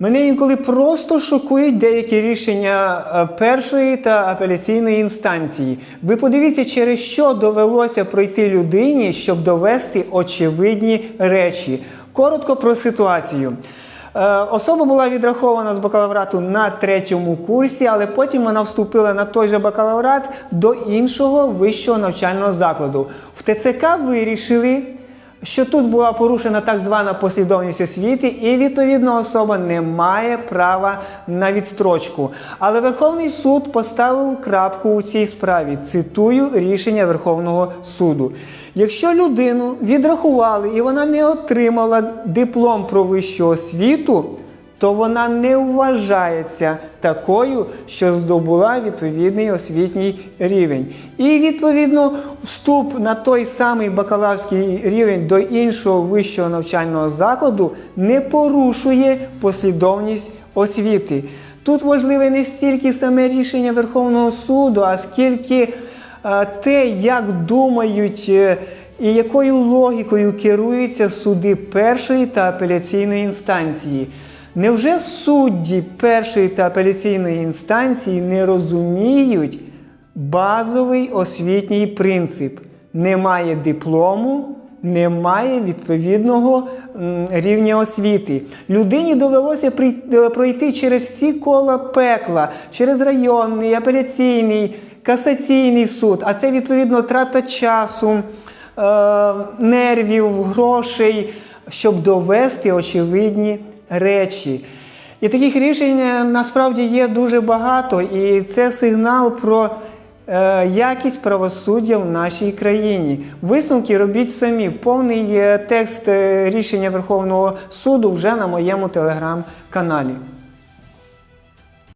Мене інколи просто шокують деякі рішення е, першої та апеляційної інстанції. Ви подивіться, через що довелося пройти людині, щоб довести очевидні речі. Коротко про ситуацію. Е, Особа була відрахована з бакалаврату на третьому курсі, але потім вона вступила на той же бакалаврат до іншого вищого навчального закладу. В ТЦК вирішили, що тут була порушена так звана послідовність освіти, і відповідно особа не має права на відстрочку. Але Верховний суд поставив крапку у цій справі. Цитую рішення Верховного суду. Якщо людину відрахували і вона не отримала диплом про вищу освіту, то вона не вважається такою, що здобула відповідний освітній рівень. І відповідно вступ на той самий бакалаврський рівень до іншого вищого навчального закладу не порушує послідовність освіти. Тут важливе не стільки саме рішення Верховного суду, а скільки е, те, як думають. е, і якою логікою керуються суди першої та апеляційної інстанції? Невже судді першої та апеляційної інстанції не розуміють базовий освітній принцип? Немає диплому, немає відповідного рівня освіти. Людині довелося е, пройти через всі кола пекла, через районний, апеляційний, касаційний суд, а це відповідно трата часу, е, нервів, грошей, щоб довести очевидні речі. І таких рішень е, насправді є дуже багато, і це сигнал про е, якість правосуддя в нашій країні. Висновки робіть самі. Повний е, текст рішення Верховного суду вже на моєму телеграм-каналі.